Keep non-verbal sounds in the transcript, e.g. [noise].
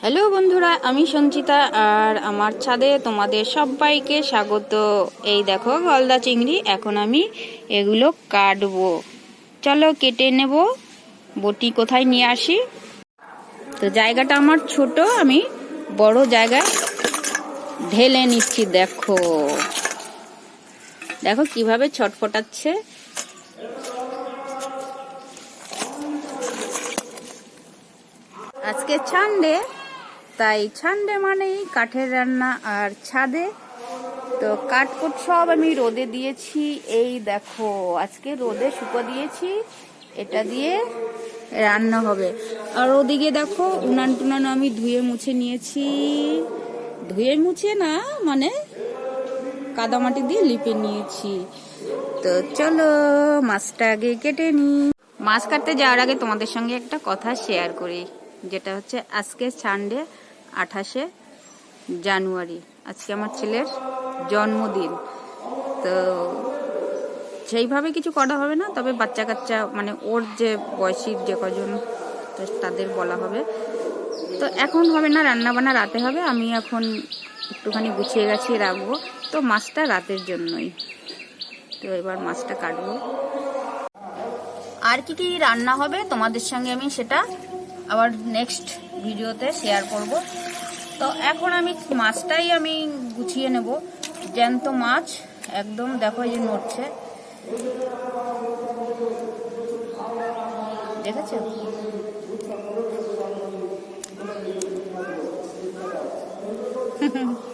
Hello বন্ধুরা, আমি সঞ্চিতা আর আমার ছাদে তোমাদের সবাইকে স্বাগত। এই দেখো গলদা চিংড়ি, এখন আমি এগুলো কাটবো। চলো কেটে নেব, বটি কোথায় নিয়ে আসি? তো জায়গাটা আমার ছোট, আমি বড় জায়গায় ঢেলে নিচ্ছি, দেখো। দেখো কীভাবে ছটফটাচ্ছে। আজকে ছান্ডে তাই ছান্ডে মানেই কাঠের রান্না আর ছাদে। তো কাঠকুট সব আমি রোদে দিয়েছি। এই দেখো, আজকে রোদে শুকো দিয়েছি। এটা দিয়ে রান্না হবে। আর ওদিকে দেখো, উনান টুনান আমি ধুয়ে মুছে নিয়েছি। ধুয়ে মুছে না মানে কাদামাটি দিয়ে লিপে নিয়েছি। তো চলো, মাছটা আগে কেটে নি মাছ কাটতে যাওয়ার আগে তোমাদের সঙ্গে একটা কথা শেয়ার করি। যেটা হচ্ছে আজকে সানডে আঠাশে জানুয়ারি। আজকে আমার ছেলের জন্মদিন। তো সেইভাবে কিছু করা হবে না, তবে বাচ্চা কাচ্চা মানে ওর যে বয়সী যে কজন তাদের বলা হবে। তো এখন হবে না রান্না বান্না রাতে হবে। আমি এখন একটুখানি গুছিয়ে গাছিয়ে রাখব। তো মাছটা রাতের জন্যই। তো এবার মাছটা কাটবো। আর কি কি রান্না হবে? তোমাদের সঙ্গে আমি সেটা আবার নেক্সট ভিডিওতে শেয়ার করব। তো এখন আমি মাছটাই আমি গুছিয়ে নেব। জ্যান্ত মাছ, একদম দেখো এই যে নড়ছে। দেখেছ? হুম [laughs]